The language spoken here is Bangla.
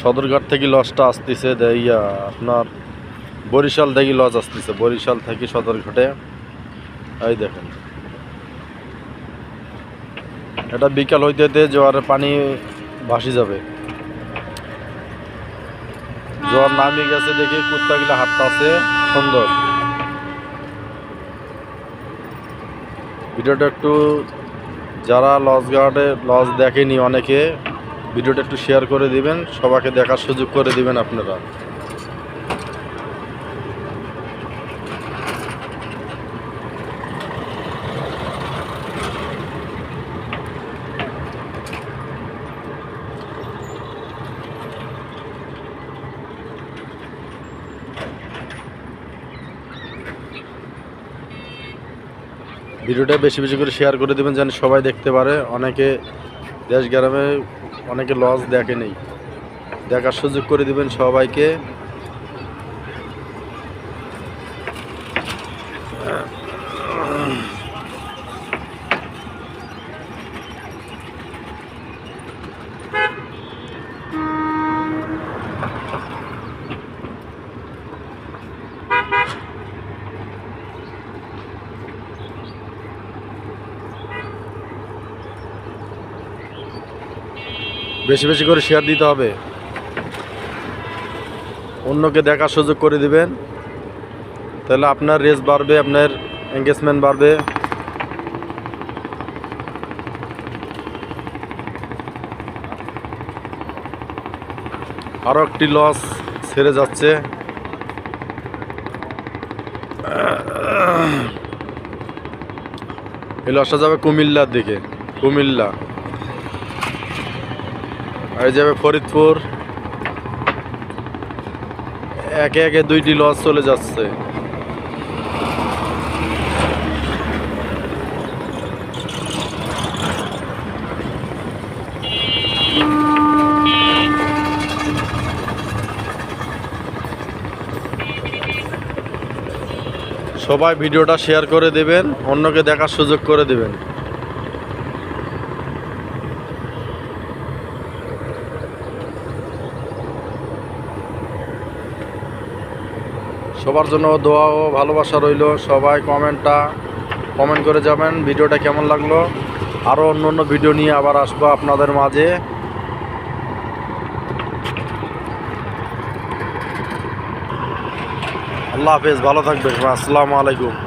সদরঘাট থেকে লজটা আসতেছে ইয়া, আপনার বরিশাল থেকে লজ আসতেছে, বরিশাল থেকে সদরঘাটে। এই দেখেন। এটা বিকাল হইতে হইতে জোয়ারের পানি ভাসি যাবে। জোয়ার নামি গেছে দেখে কুত্তাগুলো হাঁটতে আছে সুন্দর। ভিডিওটা একটু যারা লজ গার্ডে লজ দেখেনি অনেকে ভিডিওটা একটু শেয়ার করে দিবেন, সবাইকে দেখার সুযোগ করে দিবেন আপনারা। ভিডিওটা বেশি বেশি করে শেয়ার করে দেবেন, যেন সবাই দেখতে পারে। অনেকে দেশ গ্রামে অনেকে লজ দেখে নেই দেখার সুযোগ করে দিবেন সবাইকে। বেশি বেশি করে শেয়ার দিতে হবে। অন্যকে দেখার সুযোগ করে দিবেন। তাহলে আপনার রেস বাড়বে, আপনার এঙ্গেজমেন্ট বাড়বে। আরও একটি লস ছেড়ে যাচ্ছে। এই লসটা যাবে কুমিল্লার দিকে, কুমিল্লা। আর যাবে ফরিদপুর। একে একে দুইটি লস চলে যাচ্ছে। সবাই ভিডিওটা শেয়ার করে দেবেন, অন্যকে দেখার সুযোগ করে দেবেন। সবার জন্য দোয়া ও ভালোবাসা রইল। সবাই কমেন্টটা কমেন্ট করে যাবেন, ভিডিওটা কেমন লাগল? আরও অন্য অন্য ভিডিও নিয়ে আবার আসব আপনাদের মাঝে। আল্লাহ হাফেজ, ভালো থাকবেন। আসসালামু আলাইকুম।